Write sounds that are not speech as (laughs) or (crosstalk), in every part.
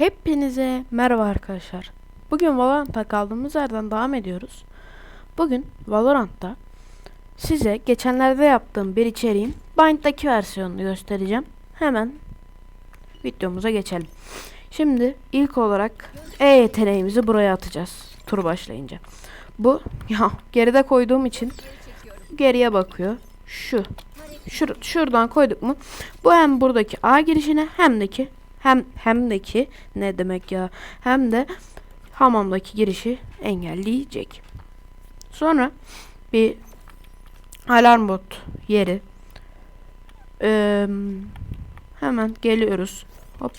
Hepinize merhaba arkadaşlar. Bugün Valorant'ta kaldığımız yerden devam ediyoruz. Bugün Valorant'ta size geçenlerde yaptığım bir içeriğin Bind'daki versiyonunu göstereceğim. Hemen videomuza geçelim. Şimdi ilk olarak E yeteneğimizi buraya atacağız. Tur başlayınca. Bu (laughs) ya geride koyduğum için geriye bakıyor. Şu. Şur şuradan koyduk mu? Bu hem buradaki A girişine hem de ki hem hem de ki ne demek ya? Hem de hamamdaki girişi engelleyecek. Sonra bir alarm bot yeri. Ee, hemen geliyoruz. Hop.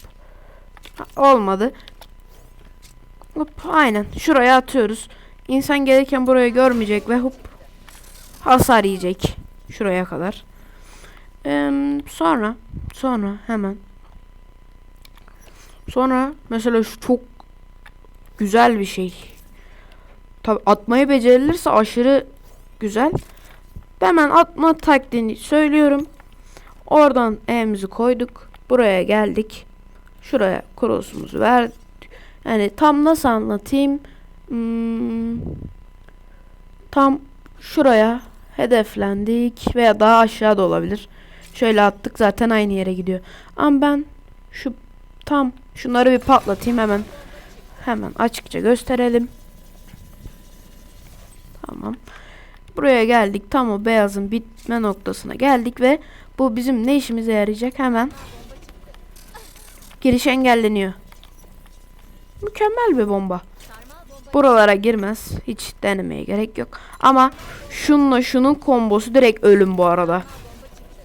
Olmadı. Hop aynen şuraya atıyoruz. İnsan gelirken burayı görmeyecek ve hop hasar yiyecek şuraya kadar. Ee, sonra sonra hemen Sonra mesela şu çok güzel bir şey. Tabi atmayı becerilirse aşırı güzel. Hemen atma taktiğini söylüyorum. Oradan E'mizi koyduk. Buraya geldik. Şuraya cross'umuzu ver. Yani tam nasıl anlatayım? Hmm, tam şuraya hedeflendik veya daha aşağıda olabilir. Şöyle attık zaten aynı yere gidiyor. Ama ben şu tam şunları bir patlatayım hemen. Hemen açıkça gösterelim. Tamam. Buraya geldik. Tam o beyazın bitme noktasına geldik ve bu bizim ne işimize yarayacak? Hemen giriş engelleniyor. Mükemmel bir bomba. Buralara girmez. Hiç denemeye gerek yok. Ama şunla şunun kombosu direkt ölüm bu arada.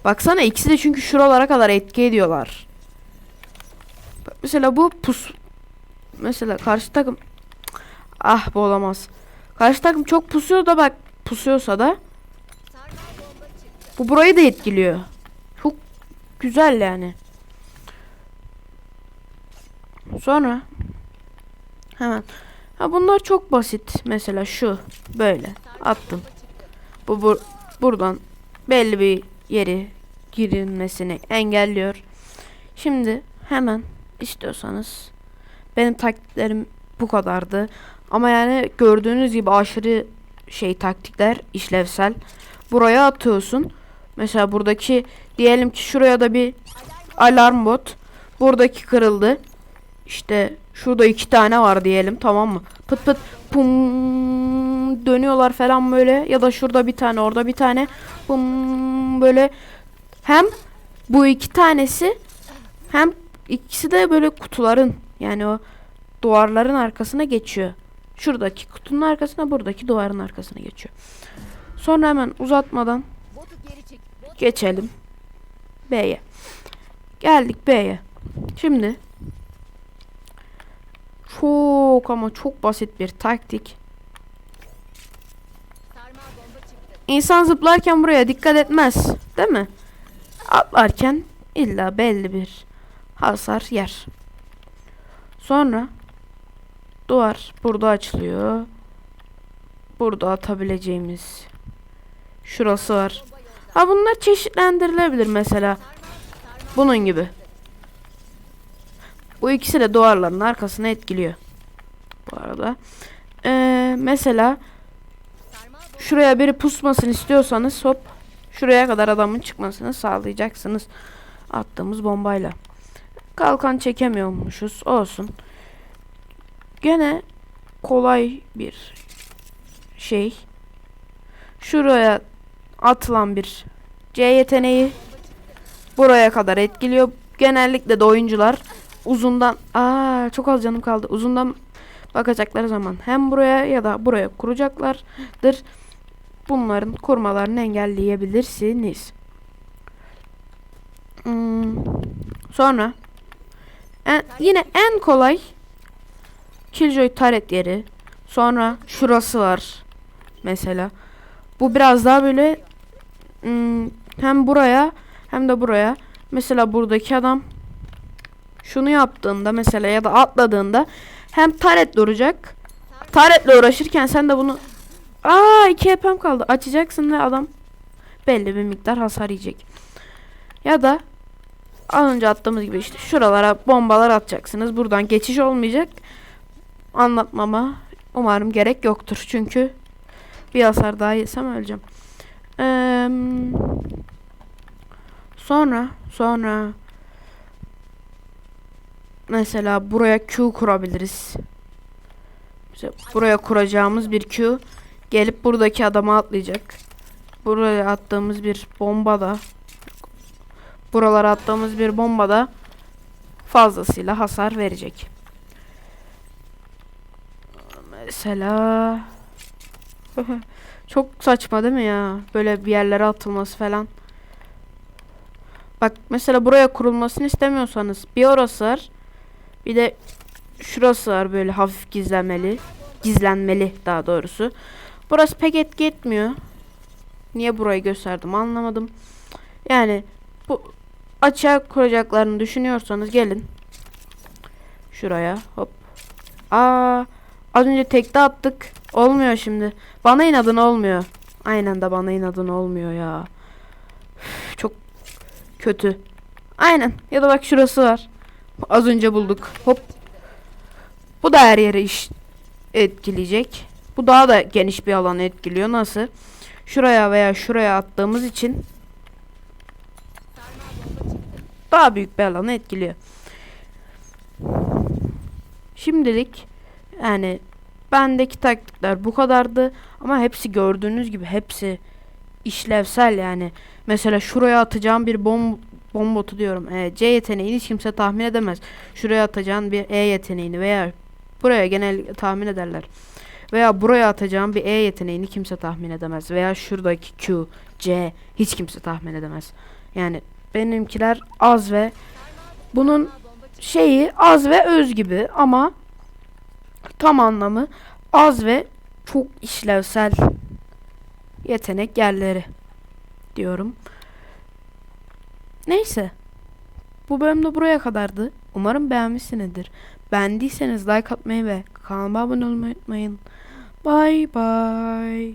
Baksana ikisi de çünkü şuralara kadar etki ediyorlar. Mesela bu pus. Mesela karşı takım. Ah bu olamaz. Karşı takım çok pusuyor da bak pusuyorsa da. Bu burayı da etkiliyor. Çok güzel yani. Sonra hemen. Ha bunlar çok basit. Mesela şu böyle attım. Bu bur buradan belli bir yeri girilmesini engelliyor. Şimdi hemen istiyorsanız benim taktiklerim bu kadardı. Ama yani gördüğünüz gibi aşırı şey taktikler işlevsel. Buraya atıyorsun. Mesela buradaki diyelim ki şuraya da bir alarm bot. Buradaki kırıldı. İşte şurada iki tane var diyelim tamam mı? Pıt pıt pum dönüyorlar falan böyle ya da şurada bir tane orada bir tane pum böyle hem bu iki tanesi hem ikisi de böyle kutuların yani o duvarların arkasına geçiyor. Şuradaki kutunun arkasına buradaki duvarın arkasına geçiyor. Sonra hemen uzatmadan geçelim B'ye. Geldik B'ye. Şimdi çok ama çok basit bir taktik. İnsan zıplarken buraya dikkat etmez, değil mi? Atlarken illa belli bir hasar yer. Sonra duvar burada açılıyor. Burada atabileceğimiz şurası var. Ha bunlar çeşitlendirilebilir mesela. Bunun gibi. Bu ikisi de duvarların arkasına etkiliyor. Bu arada. Ee, mesela şuraya biri pusmasını istiyorsanız hop şuraya kadar adamın çıkmasını sağlayacaksınız. Attığımız bombayla. Kalkan çekemiyormuşuz. Olsun. Gene kolay bir şey. Şuraya atılan bir C yeteneği buraya kadar etkiliyor. Genellikle de oyuncular uzundan aa çok az canım kaldı. Uzundan bakacakları zaman hem buraya ya da buraya kuracaklardır. Bunların kurmalarını engelleyebilirsiniz. Hmm, Sonra en- yine en kolay Killjoy taret yeri. Sonra şurası var mesela. Bu biraz daha böyle hmm, hem buraya hem de buraya. Mesela buradaki adam şunu yaptığında mesela ya da atladığında hem taret duracak. Taretle uğraşırken sen de bunu Aa 2 HP'm kaldı. Açacaksın ve adam belli bir miktar hasar yiyecek. Ya da Az önce attığımız gibi işte şuralara bombalar atacaksınız. Buradan geçiş olmayacak. Anlatmama umarım gerek yoktur. Çünkü bir hasar daha yesem öleceğim. Eee, sonra sonra mesela buraya Q kurabiliriz. Mesela buraya kuracağımız bir Q gelip buradaki adama atlayacak. Buraya attığımız bir bomba da buralara attığımız bir bomba da fazlasıyla hasar verecek. Mesela (laughs) çok saçma değil mi ya? Böyle bir yerlere atılması falan. Bak mesela buraya kurulmasını istemiyorsanız bir orası var. Bir de şurası var böyle hafif gizlenmeli. Gizlenmeli daha doğrusu. Burası pek etki etmiyor. Niye burayı gösterdim anlamadım. Yani bu açığa kuracaklarını düşünüyorsanız gelin. Şuraya hop. Aa, az önce tekte attık. Olmuyor şimdi. Bana inadın olmuyor. Aynen de bana inadın olmuyor ya. Üf, çok kötü. Aynen. Ya da bak şurası var. Az önce bulduk. Hop. Bu da her yere iş etkileyecek. Bu daha da geniş bir alanı etkiliyor. Nasıl? Şuraya veya şuraya attığımız için daha büyük bir alanı etkiliyor. Şimdilik yani bendeki taktikler bu kadardı ama hepsi gördüğünüz gibi hepsi işlevsel yani. Mesela şuraya atacağım bir bom bombotu diyorum. E, C yeteneğini hiç kimse tahmin edemez. Şuraya atacağın bir E yeteneğini veya buraya genel tahmin ederler. Veya buraya atacağım bir E yeteneğini kimse tahmin edemez. Veya şuradaki Q, C hiç kimse tahmin edemez. Yani benimkiler az ve bunun şeyi az ve öz gibi ama tam anlamı az ve çok işlevsel yetenek yerleri diyorum. Neyse. Bu bölüm de buraya kadardı. Umarım beğenmişsinizdir. Beğendiyseniz like atmayı ve kanalıma abone olmayı unutmayın. Bye bye.